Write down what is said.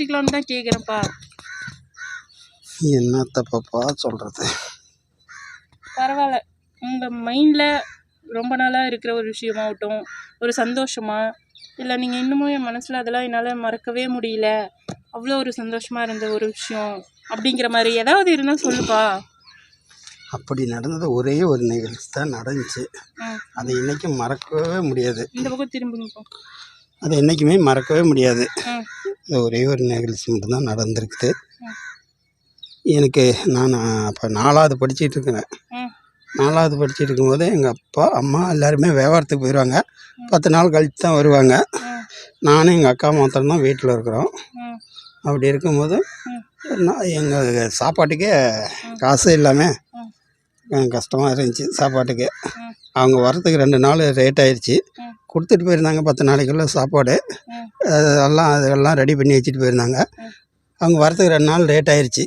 தெரிஞ்சுக்கலான்னு தான் கேட்குறேன்ப்பா என்னத்த பாப்பா சொல்கிறது பரவாயில்ல. உங்கள் மைண்டில் ரொம்ப நாளாக இருக்கிற ஒரு விஷயமாகட்டும் ஒரு சந்தோஷமா இல்லை நீங்கள் இன்னமும் என் மனசில் அதெல்லாம் என்னால் மறக்கவே முடியல அவ்வளோ ஒரு சந்தோஷமாக இருந்த ஒரு விஷயம் அப்படிங்கிற மாதிரி ஏதாவது இருந்தால் சொல்லுப்பா. அப்படி நடந்தது ஒரே ஒரு நிகழ்ச்சி தான் நடந்துச்சு. அதை என்றைக்கும் மறக்கவே முடியாது. இந்த பக்கம் திரும்புங்கப்பா. அதை என்றைக்குமே மறக்கவே முடியாது. இந்த இது ஒரே ஒரு நிகழ்ச்சி மட்டும்தான் நடந்திருக்குது எனக்கு நான் அப்போ நாலாவது படிச்சுட்டு இருக்கிறேன் நாலாவது படிச்சுட்டு இருக்கும்போது எங்கள் அப்பா அம்மா எல்லாருமே வியாபாரத்துக்கு போயிடுவாங்க பத்து நாள் கழித்து தான் வருவாங்க. நானும் எங்கள் அக்கா மாத்திரம் தான் வீட்டில் இருக்கிறோம். அப்படி இருக்கும்போது நான் எங்கள் சாப்பாட்டுக்கே காசு இல்லாமல் கஷ்டமாக இருந்துச்சு சாப்பாட்டுக்கு. அவங்க வரத்துக்கு ரெண்டு நாள் லேட் ஆயிடுச்சு கொடுத்துட்டு போயிருந்தாங்க பத்து நாளைக்குள்ளே சாப்பாடு. அதெல்லாம் அதெல்லாம் ரெடி பண்ணி வச்சுட்டு போயிருந்தாங்க. அவங்க வரத்துக்கு ரெண்டு நாள் லேட் ஆயிடுச்சு